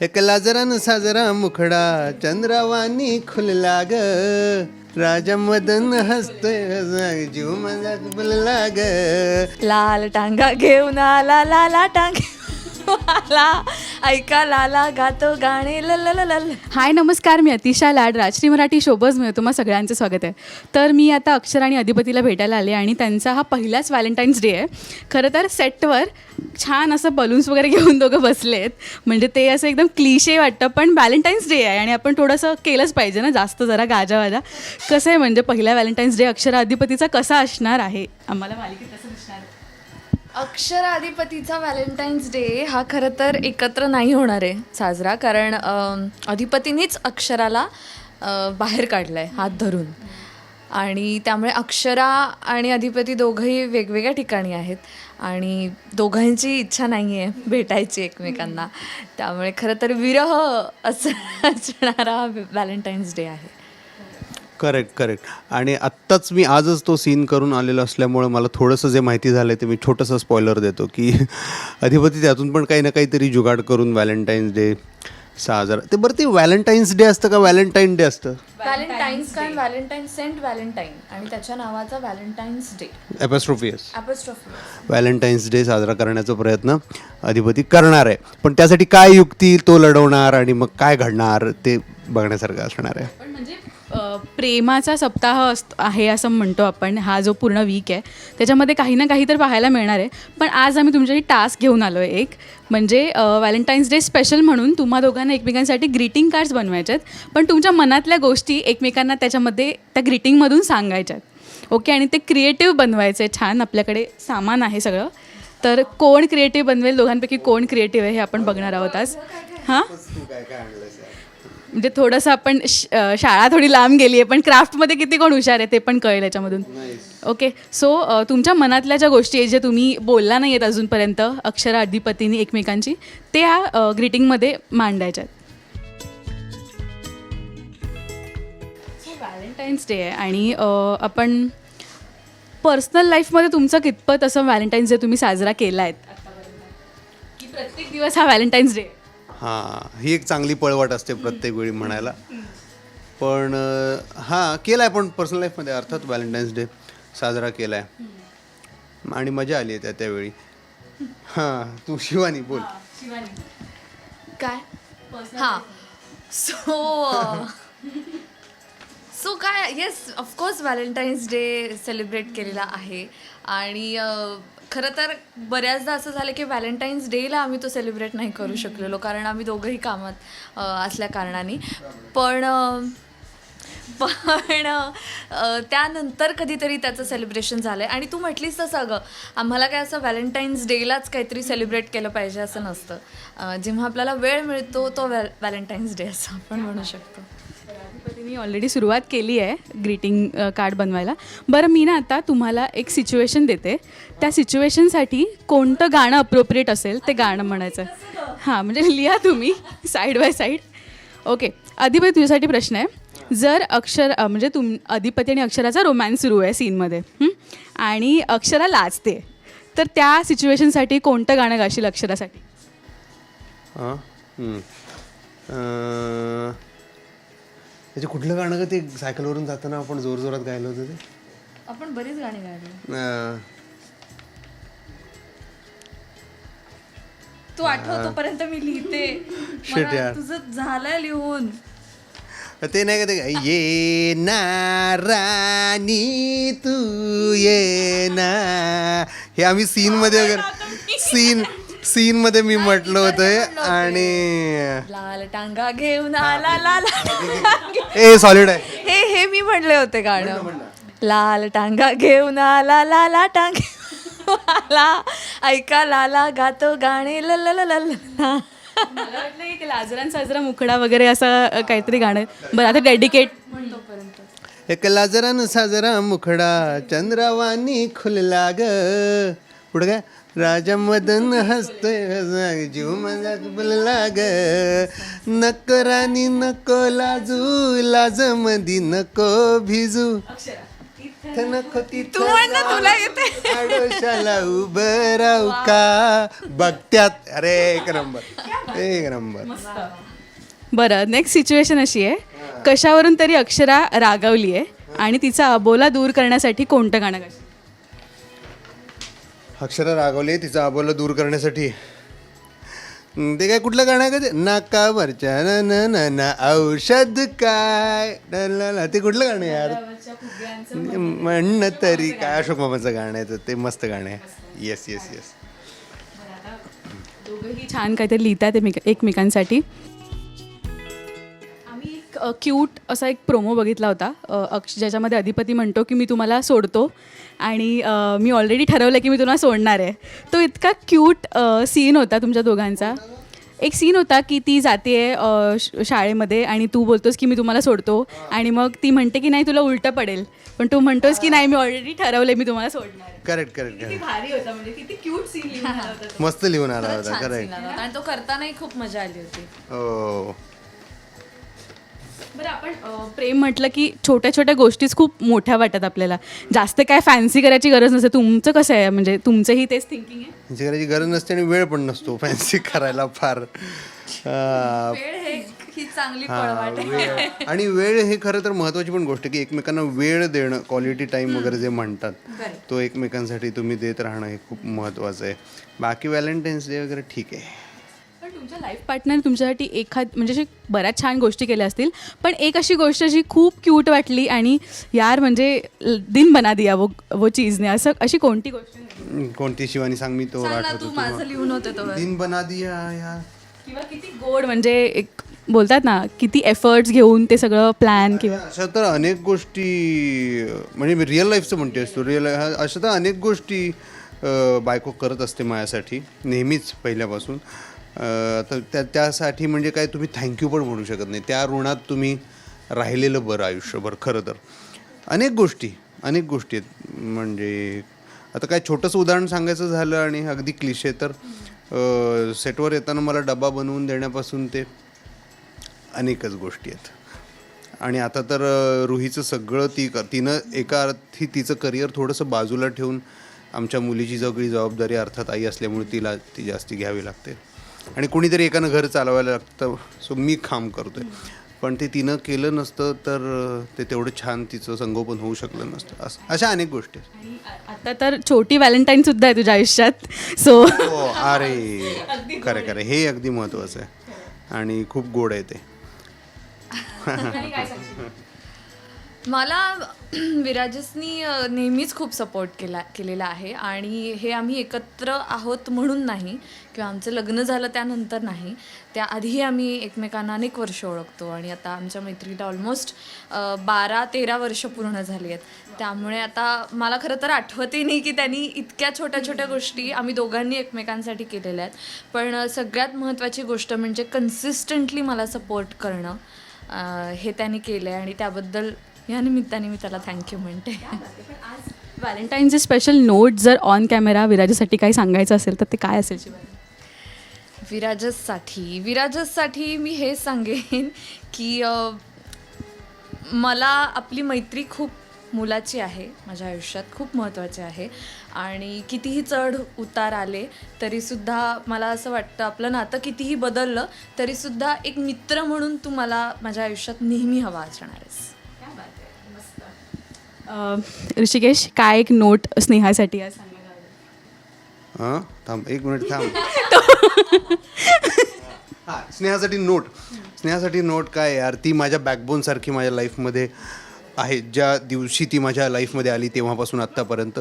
एक लाजरान साजरा मुखडा चंद्रावानी खुलला ग राजा मदन हसतोय जीव माझा बोलला ग लाल टांगा घेऊन आला लाला टांगा आला ऐका लाला गातो गाणे ल ल ल ल ल. हाय नमस्कार मी अतिशा लाड राजश्री मराठी शोबज मिळतो तुम्हा सगळ्यांचं स्वागत आहे. तर मी आता अक्षर आणि अधिपतीला भेटायला आले आणि त्यांचा हा पहिलाच व्हॅलेंटाईन्स डे आहे. खरं तर सेटवर छान असं बलून्स वगैरे घेऊन दोघं बसलेत. म्हणजे ते असं एकदम क्लिशे वाटतं पण व्हॅलेंटाईन्स डे आहे आणि आपण थोडंसं केलंच पाहिजे ना जास्त जरा गाजा वाजा कसं आहे म्हणजे पहिला व्हॅलेंटाईन्स डे अक्षर अधिपतीचा कसा असणार आहे? आम्हाला मालिकेत कसं दिसणार अक्षर अधिपतीचा व्हॅलेंटाईन्स डे हा खरं तर एकत्र नाही होणार आहे साजरा कारण अधिपतीनेच अक्षराला बाहेर काढलं आहे हात धरून. आणि त्यामुळे अक्षरा आणि अधिपती दोघंही वेगवेगळ्या ठिकाणी आहेत आणि दोघांची इच्छा नाही आहे भेटायची एकमेकांना. त्यामुळे खरं तर विरह असं असणारा व्हॅलेंटाईन्स डे आहे. करेक्ट करेक्ट आणि आत्ताच मी आजच तो सीन करून आलेलो असल्यामुळे मला थोडंसं जे माहिती झालं आहे ते मी छोटंसं स्पॉइलर देतो की अधिपती त्यातून पण काही ना काहीतरी जुगाड करून व्हॅलेंटाईन्स डे साजरा ते बरं ते व्हॅलेंटाईन्स डे असतं का व्हॅलेंटाईन डे असतं? व्हॅलेंटाईन्स काय व्हॅलेंटाईन सेंट व्हॅलेंटाईन आणि त्याच्या नावाचा व्हॅलेंटाईन्स डे ॲपॅस्ट्रोफियस ॲपोस्ट्रॉफी व्हॅलेंटाईन्स डे साजरा करण्याचा प्रयत्न अधिपती करणार आहे. पण त्यासाठी काय युक्ती तो लढवणार आणि मग काय घडणार ते बघण्यासारखं असणार आहे. पण म्हणजे प्रेमाचा सप्ताह असतो आहे असं म्हणतो आपण. हा जो पूर्ण वीक आहे. त्याच्यामध्ये काही ना काही तर पाहायला मिळणार आहे. पण आज आम्ही तुमच्यासाठी टास्क घेऊन आलो आहे एक. म्हणजे व्हॅलेंटाईन्स डे स्पेशल म्हणून तुम्हा दोघांना एकमेकांसाठी ग्रीटिंग कार्ड्स बनवायचे आहेत. पण तुमच्या मनातल्या गोष्टी एकमेकांना त्याच्यामध्ये त्या ग्रीटिंगमधून सांगायच्या आहेत. ओके आणि ते क्रिएटिव्ह बनवायचे आहे छान आपल्याकडे सामान आहे सगळं. तर कोण क्रिएटिव्ह बनवेल? दोघांपैकी कोण क्रिएटिव्ह आहे हे आपण बघणार आहोत आज. हां? म्हणजे थोडंसं आपण शाळा थोडी लांब गेली आहे पण क्राफ्टमध्ये किती कोण हुशार आहे ते पण कळेल याच्यामधून. ओके सो तुमच्या मनातल्या ज्या गोष्टी आहेत ज्या तुम्ही बोलला नाही आहेत अजूनपर्यंत अक्षरा अधिपतीने एकमेकांची ते ह्या ग्रीटिंगमध्ये मांडायच्या व्हॅलेंटाईन्स डे आहे आणि आपण पर्सनल लाईफमध्ये तुमचं कितपत असं व्हॅलेंटाईन्स डे तुम्ही साजरा केला आहे की प्रत्येक दिवस हा व्हॅलेंटाईन्स डे हां ही एक चांगली पळवाट असते प्रत्येक वेळी म्हणायला. पण हां केला आहे पण पर्सनल लाईफमध्ये अर्थात व्हॅलेंटाईन्स डे साजरा केला आहे आणि मजा आली आहे त्या त्यावेळी हां तू शिवानी बोल. काय? हां. सो सो काय yes of course Valentine's day celebrate केलेला आहे. आणि खरं तर बऱ्याचदा असं झालं की व्हॅलेंटाईन्स डेला आम्ही तो सेलिब्रेट नाही करू शकलेलो कारण आम्ही दोघंही कामात असल्या कारणाने. पण पण त्यानंतर कधीतरी त्याचं सेलिब्रेशन झालं आहे आणि तू म्हटलीस तसं अगं आम्हाला काय असं व्हॅलेंटाईन्स डेलाच काहीतरी सेलिब्रेट केलं पाहिजे असं नसतं. जेव्हा आपल्याला वेळ मिळतो तो व्हॅ व्हॅलेंटाईन्स डे असं आपण म्हणू शकतो. मी ऑलरेडी सुरुवात केली आहे ग्रीटिंग कार्ड बनवायला. बरं मी ना आता तुम्हाला एक सिच्युएशन देते. त्या सिच्युएशनसाठी कोणतं गाणं अप्रोप्रिएट असेल ते गाणं म्हणायचं. हां म्हणजे लिहा तुम्ही साईड बाय साईड ओके अधिपती तुझ्यासाठी प्रश्न आहे. जर अक्षर म्हणजे तुम अधिपती आणि अक्षराचा रोमॅन्स सुरू आहे सीनमध्ये आणि अक्षरा लाजते तर त्या सिच्युएशनसाठी कोणतं गाणं गाशील अक्षरासाठी? त्याचे कुठलं गाणं का ते सायकलवरून जाताना आपण जोर जोरात गायलं होतं ते. आपण बरीच गाणी गायली. अं, तू आठवतोपर्यंत मी लिहिते. Shit मला यार. तुझं झालंय लिहून. ते नाही का ते ये ना राणी तू ये ना. हे आम्ही सीन मध्ये वगैरे सीन सीन मध्ये मी म्हटलं होतं. आणि लाल टांगा घेऊन आला लाल ए सॉलिड आहे. हे हे मी म्हणले होते गाणं. लाल टांगा घेऊन आला लाला टांग आला. ऐका लाला गातो गाणे ल ल ल ल ल ला. मला वाटलं की ते लाजरान साजरा मुखडा वगैरे असं काहीतरी गाणं आहे. बरं आता डेडिकेट एक लाजरान साजरा मुखडा चंद्रावानी खुलला ग पुढे काय? राजा मदन हसतोय जीव माझा बोलला ग नको राणी नको लाजू. लाज मधी नको भिजू. नको तू म्हण ना, तुला येते. आडोशाला उभं राहू का? बघत्यात. अरे एक नंबर. एक नंबर. बरं नेक्स्ट सिच्युएशन अशी आहे. कशावरून तरी अक्षरा रागवली आहे आणि तिचा अबोला दूर करण्यासाठी कोणतं गाणं गायचं अक्षरा रागवले तिचा अबोला दूर करण्यासाठी. ते काय कुठलं गाणं आहे का ते? नाकावरच्या न न न न औषध काय. ते कुठलं गाणं आहे यार? म्हणणं तरी काय? अशोक मामाचं गाणं आहे ते. ते मस्त गाणं आहे. येस येस येस दोघंही छान काहीतरी लिहितात एकमेक एकमेकांसाठी. एक क्यूट असा एक प्रोमो बघितला होता. अक्ष ज्याच्यामध्ये अधिपती म्हणतो की मी तुम्हाला सोडतो आणि मी ऑलरेडी ठरवलं की मी तुम्हाला सोडणार आहे. तो इतका क्यूट सीन होता तुमच्या दोघांचा. एक सीन होता की ती जाते शाळेमध्ये आणि तू बोलतोस की मी तुम्हाला सोडतो आणि मग ती म्हणते की नाही तुला उलटं पडेल. पण तू म्हणतोस की नाही मी ऑलरेडी ठरवलं मी तुम्हाला सोडणार आहे. करेक्ट करेक्ट किती करेक्ट भारी होता म्हणजे किती क्यूट सीन लिहून आला होता तो. मस्त लिहून आला होता छान करेक्ट scene आला होता. आणि तो करतानाही खूप मजा आली होती. हो. बरं आपण अ, प्रेम म्हटलं की छोट्या छोट्या गोष्टीच खूप मोठ्या वाटतात आपल्याला. जास्त काय फॅन्सी करायची गरज नसते. तुमचं कसं आहे? म्हणजे तुमचंही तेच थिंकिंग आहे? करायची गरज नसते आणि वेळ पण नसतो फॅन्सी करायला फार. अं, हे चांगली वेळ. आणि वेळ हे खरं तर महत्वाची पण गोष्ट आहे की एकमेकांना वेळ देणं क्वालिटी टाइम वगैरे जे म्हणतात तो एकमेकांसाठी तुम्ही देत राहणं हे खूप महत्वाचं आहे. बाकी व्हॅलेंटाईन्स डे वगैरे ठीक आहे. तुमच्या लाईफ पार्टनर तुमच्यासाठी एखाद म्हणजे अशी बऱ्याच छान गोष्टी केल्या असतील पण एक अशी गोष्ट जी खूप क्यूट वाटली आणि यार म्हणजे दिन बना दिया वो वो चीजने. असं अशी कोणती गोष्ट कोणती शिवानी सांग मी तो सांग ना आठवतो तू माझं लिहून होते तो दिन बना दिया यार. किंवा किती गोड म्हणजे एक बोलतात ना किती एफर्ट्स घेऊन ते सगळं प्लॅन किंवा अशा तर अनेक गोष्टी म्हणजे मी रिअल लाईफचं म्हणते असतो रिअल अशा तर अनेक गोष्टी अं, बायको करत असते माझ्यासाठी नेहमीच पहिल्यापासून. तर त्या त्यासाठी म्हणजे काय तुम्ही थँक्यू पण म्हणू शकत नाही. त्या ऋणात तुम्ही राहिलेलं बरं आयुष्यभर खरं तर. अनेक गोष्टी अनेक गोष्टी आहेत. म्हणजे आता काय छोटंसं उदाहरण सांगायचं झालं आणि अगदी क्लिशे तर सेटवर येताना मला डबा बनवून देण्यापासून ते अनेकच गोष्टी आहेत. आणि आता तर रुहीचं सगळं ती क- तिनं एका अर्थी तिचं करिअर थोडंसं बाजूला ठेवून आमच्या मुलीची सगळी जबाबदारी अर्थात आई असल्यामुळे तिला ती जास्ती घ्यावी लागते. आणि कोणीतरी एकानं घर चालवायला लागतं सो मी काम करतोय. पण ते तिनं केलं नसतं तर ते तेवढं छान तिचं संगोपन होऊ शकलं नसतं. असं अशा अनेक गोष्टी आता तर छोटी व्हॅलेंटाईन सुद्धा आहे तुझ्या आयुष्यात सो हो अरे खरं खरं. हे अगदी महत्त्वाचं आहे. आणि खूप गोड आहे ते. मला विराजसनी नेहमीच खूप सपोर्ट केला केलेला आहे. आणि हे आम्ही एकत्र आहोत म्हणून नाही किंवा आमचं लग्न झालं त्यानंतर नाही. त्याआधी आम्ही एकमेकांना अनेक वर्ष ओळखतो आणि आता आमच्या मैत्रीला ऑलमोस्ट बारा तेरा वर्ष पूर्ण झाली आहेत. त्यामुळे आता मला खरं तर आठवतही नाही की त्यांनी इतक्या छोट्या छोट्या गोष्टी आम्ही दोघांनी एकमेकांसाठी केलेल्या आहेत. पण सगळ्यात महत्त्वाची गोष्ट म्हणजे कन्सिस्टंटली मला सपोर्ट करणं हे त्यांनी केलं आहे आणि त्याबद्दल या निमित्ताने मी त्याला थँक्यू म्हणते व्हॅलेंटाईनचे स्पेशल नोट जर ऑन कॅमेरा विराजासाठी काही सांगायचं असेल तर ते काय असेल शिवानी? विराजससाठी विराजससाठी मी हे सांगेन की मला आपली मैत्री खूप मुलाची आहे माझ्या आयुष्यात खूप महत्त्वाची आहे आणि कितीही चढ उतार आले तरीसुद्धा मला असं वाटतं आपलं नातं कितीही बदललं तरीसुद्धा एक मित्र म्हणून तू मला माझ्या आयुष्यात नेहमी हवा असणार आहेस ऋषिकेश काय एक नोट स्नेहासाठी आज सांगायला आवडेल? हां? थांब एक मिनिट थांब. हां स्नेहासाठी नोट स्नेहासाठी नोट काय यार? ती माझ्या बॅकबोन सारखी माझ्या लाईफमध्ये आहे. ज्या दिवशी ती माझ्या लाईफमध्ये आली तेव्हापासून आत्तापर्यंत.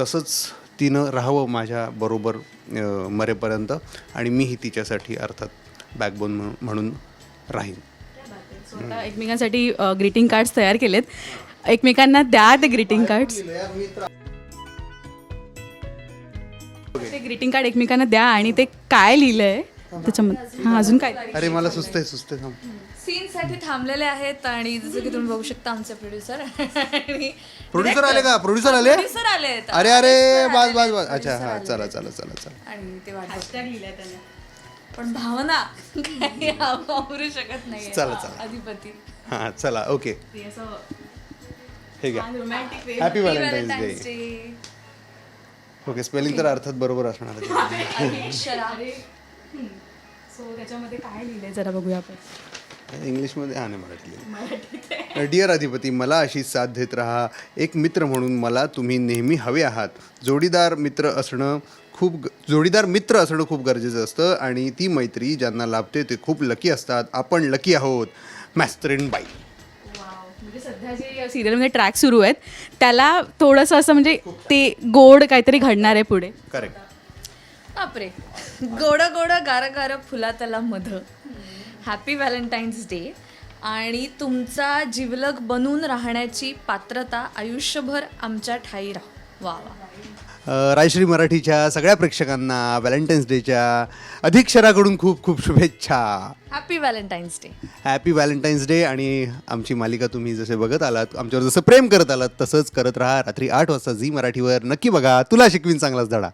तसंच तिनं राहावं माझ्या बरोबर अं, मरेपर्यंत. आणि मीही तिच्यासाठी अर्थात बॅकबोन म्हणून राहीन. स्वतः एकमेकांसाठी ग्रीटिंग कार्ड्स तयार केलेत. एकमेकांना द्या ते ग्रीटिंग कार्ड्स ते ग्रीटिंग कार्ड एकमेकांना द्या आणि ते काय लिहिलंय? त्याच्यामध्ये हां अजून काय? अरे मला सुचतंय सुचतंय थांब. सीनसाठी थांबलेले आहेत आणि जसं की तुम्ही बघू शकता आमचे प्रोड्युसर आणि प्रोड्युसर आले का? प्रोड्युसर आले? प्रोड्युसर आले आहेत. अरे अरे बास बास बास. अच्छा हां चला चला चला चला. आणि ते वाटत. पण भावना काही आवरू शकत नाही चला, चला. अधिपती हां चला ओके. हे घ्या. Happy Valentine's day okay spelling तर अर्थात बरोबर असणार आहे. सो त्याच्यामध्ये काय लिहिलंय जरा बघूया आपण. इंग्लिशमध्ये? हा नाही मराठी डिअर अधिपती मला अशी साथ देत राहा. एक मित्र म्हणून मला तुम्ही नेहमी हवे आहात. जोडीदार मित्र असणं खूप ग- जोडीदार मित्र असणं खूप गरजेचं असतं आणि ती मैत्री ज्यांना लाभते ते खूप लकी असतात. आपण लकी आहोत. मॅस्त्रीन बाई सिरियलमध्ये ट्रॅक सुरू आहेत. त्याला थोडंसं असं म्हणजे ते गोड काहीतरी घडणार आहे पुढे. करेक्ट बापरे. गोड गोड गार गार फुला त्याला मध. हॅपी व्हॅलेंटाईन्स डे आणि तुमचा जिवलग बनून राहण्याची पात्रता आयुष्यभर आमच्या ठाई राहा. वा वा. रायश्री मराठीच्या सगळ्या प्रेक्षकांना व्हॅलेंटाईन्स डेच्या अधीक्षराकडून खूप खूप शुभेच्छा. Happy Valentine's day happy Valentine's day आणि आमची मालिका तुम्ही जसे बघत आलात आमच्यावर जसं प्रेम करत आलात तसंच करत राहा. रात्री आठ वाजता झी मराठीवर. नक्की बघा तुला शिकवीन चांगलाच धडा.